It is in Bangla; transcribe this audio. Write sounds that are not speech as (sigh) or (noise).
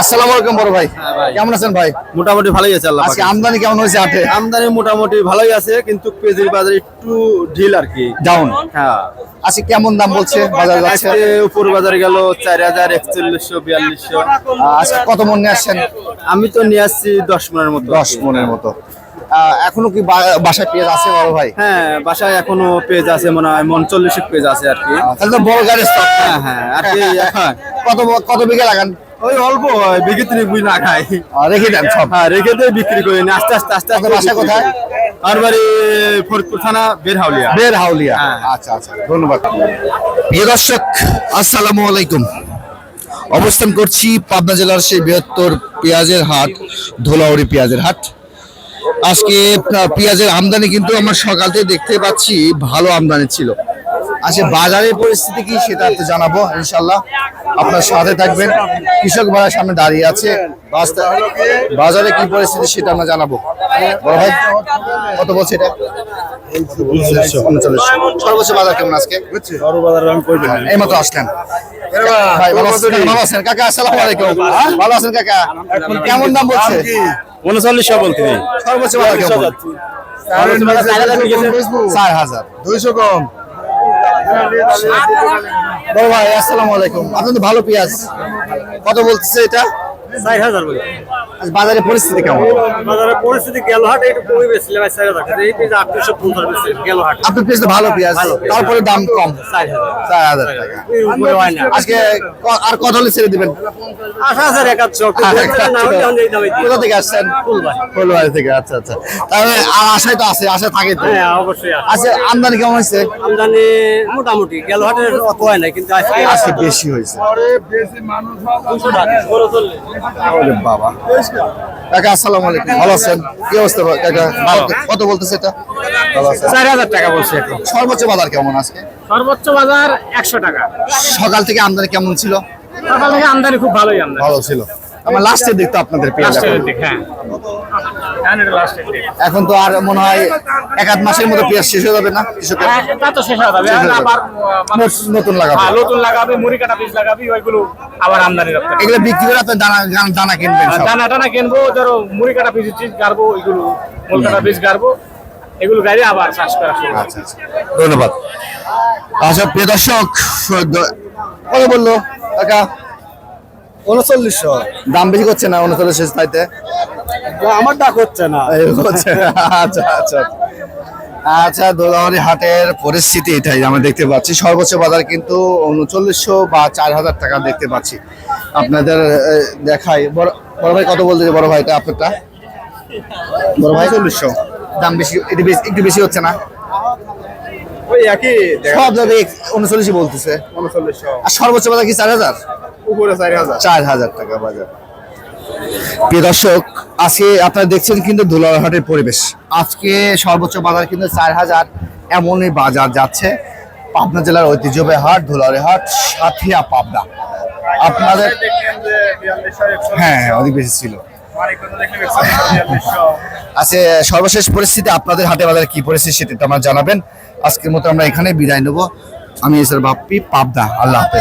আসসালামু আলাইকুম বড় ভাই। কেমন আছেন ভাই? মোটামুটি ভালোই আছে আল্লাহ আজকে আমদানি কেমন হয়েছে হাটে আমদানি মোটামুটি ভালোই আছে কিন্তু পেঁয়াজের বাজার একটু ঢিল আর কি। ডাউন হ্যাঁ। আজকে কেমন দাম বলছে বাজার যাচ্ছে? উপর বাজারে গেল চার হাজার একচল্লিশশো বিয়াল্লিশশো। আজকে কত মন নিয়ে আসছেন? আমি তো নিয়ে আসছি দশ মনের মতো। দশ মনের মতো। এখনও কি বাসায় পেঁয়াজ আছে বড় ভাই? হ্যাঁ বাসায় এখনও পেজ আছে মনে হয় মন চল্লিশ পেজ আছে আর কি। তাহলে তো বড় গাড়ি। হ্যাঁ হ্যাঁ আর কি হ্যাঁ। কত কত বিঘা লাগান? ওই অল্প হয় বিক্রি বুঝ না খাই। রেখে দেন সব। হ্যাঁ রেখে দিয়ে বিক্রি করি না আস্তে আস্তে আস্তে আস্তে বাসা কোথায়? আমার বাড়ি ফরিদপুর থানা বের হাউলিয়া বের হাউলিয়া হ্যাঁ। আচ্ছা আচ্ছা ধন্যবাদ। প্রিয় দর্শক আসসালামু আলাইকুম। অবস্থান করছি পাবনা জেলার সেই বৃহত্তর পেঁয়াজের হাট ধোলাউড়ি পেঁয়াজের হাট। আজকে পেঁয়াজের আমদানি কিন্তু আমরা সকাল থেকে দেখতে পাচ্ছি ভালো আমদানি ছিল। আজকে বাজারের পরিস্থিতি কি সেটা একটু জানাব ইনশাল্লাহ আপনার সাথে থাকবেন। কৃষক ভাইয়ের সামনে দাঁড়িয়ে আছে। বাজারে কি পরিস্থিতি সেটা আমরা জানাব। বড় ভাই কত বলছে এটা? সর্বোচ্চ বাজার কেমন আজকে? এই মতো আসলেন। ভাই ভালো আছেন? কাকা আসসালামু আলাইকুম। ভালো আছেন কাকা? কেমন দাম বলছে? উনচল্লিশশো বলতে সর্বোচ্চ বাজার কেমন? চার হাজার। দুইশো কম। বড় ভাই আসসালামু আলাইকুম। আপনি তো ভালো পেঁয়াজ? কত বলতেছে এটা? চার হাজার বাজারের পরিস্থিতি কেমন? বাজারের পরিস্থিতি গেল হাটে একটু কমে বেশি ভাই চার হাজার এই পেজ আটশো পঞ্চাশ বেশি গেল হাটে আপনার পেঁয়াজ ভালো পেঁয়াজ। তারপরে দাম কম। চার হাজার। টাকা। আজকে আর কত হলে ছেড়ে দিবেন? হাজার দিই। কোথা থেকে আসছেন? ফুলবাড়ি। ফুলবাড়ি থেকে আচ্ছা আচ্ছা। তাহলে আর আশায় তো আছে আশা থাকে তো। হ্যাঁ অবশ্যই আছে। আচ্ছা আমদানি কেমন হয়েছে? আমদানি মোটামুটি গেল হাটে অত হয় না কিন্তু আজকে আজকে বেশি হয়েছে। বাবা। কাকা আসসালামু আলাইকুম। ভালো আছেন? কি অবস্থা কাকা কত- বলতেছে এটা? চার হাজার টাকা বলছে এখন। সর্বোচ্চ বাজার কেমন আজকে? সর্বোচ্চ বাজার একশো টাকা। সকাল থেকে আমদানি কেমন ছিল? সকাল থেকে আমদানি খুব ভালোই আমদানি। ভালো ছিল। আমার লাস্টের দিক তো আপনাদের এখন। হ্যাঁ। হ্যাঁ এখন তো আর মনে হয় এক আধ মাসের মধ্যে পেঁয়াজ শেষ হয়ে যাবে না হ্যাঁ, তা তো শেষ হয়ে যাবে। মানুষ নতুন- লাগাবে। নতুন লাগাবে মুড়ি কাটা বীজ লাগাবি ওইগুলো আবার আমদানি এগুলো বিক্রি করে আপনি দানা দানা- কিনবেন দানা টানা কিনবো ধরো মুড়ি কাটা বীজ গাড়বো ওইগুলো মোল কাটা বীজ গাড়বো এগুলো গাড়ি আবার চাষ করা আচ্ছা আচ্ছা। ধন্যবাদ। আচ্ছা প্রিয় দর্শক কত বলল? কাকা? উনচল্লিশশো। দাম বেশি করছে না উনচল্লিশ তাইতে আমার ডাক হচ্ছে না। হচ্ছে। আচ্ছা আচ্ছা। আচ্ছা দোলাহারি হাটের পরিস্থিতি এটাই আমরা দেখতে পাচ্ছি। সর্বোচ্চ বাজার কিন্তু উনচল্লিশশো বা চার হাজার টাকা দেখতে পাচ্ছি। আপনাদের দেখাই। বড় বড় ভাই কত বলতে বড় ভাই এটা আপনারটা? বড় ভাই? চল্লিশশো। দাম বেশি একটু বেশি একটু বেশি হচ্ছে না? ওই একই সব জায়গায় উনচল্লিশই বলতেছে। উনচল্লিশশো। আর সর্বোচ্চ বাজার কি চার হাজার? উপরে চার হাজার। টাকা বাজার। প্রিয় দর্শক আজকে আপনারা দেখছেন কিন্তু ধুলারহাটের পরিবেশ। আজকে সর্বোচ্চ বাজার কিন্তু চার হাজার। এমনই বাজার যাচ্ছে। পাবনা জেলার ঐতিহ্যবাহী হাট ধুলারে হাট সাথিয়া পাবনা। আপনাদের হ্যাঁ হ্যাঁ অনেক বেশি ছিল। (laughs) আজকে সর্বশেষ পরিস্থিতি আপনাদের হাটে বাজারে কি পরিস্থিতি সেটা আমার জানাবেন। আজকের মতো আমরা এখানে বিদায় নেব। আমি এসের বাপ্পি পাবনা। আল্লাহ হাফেজ।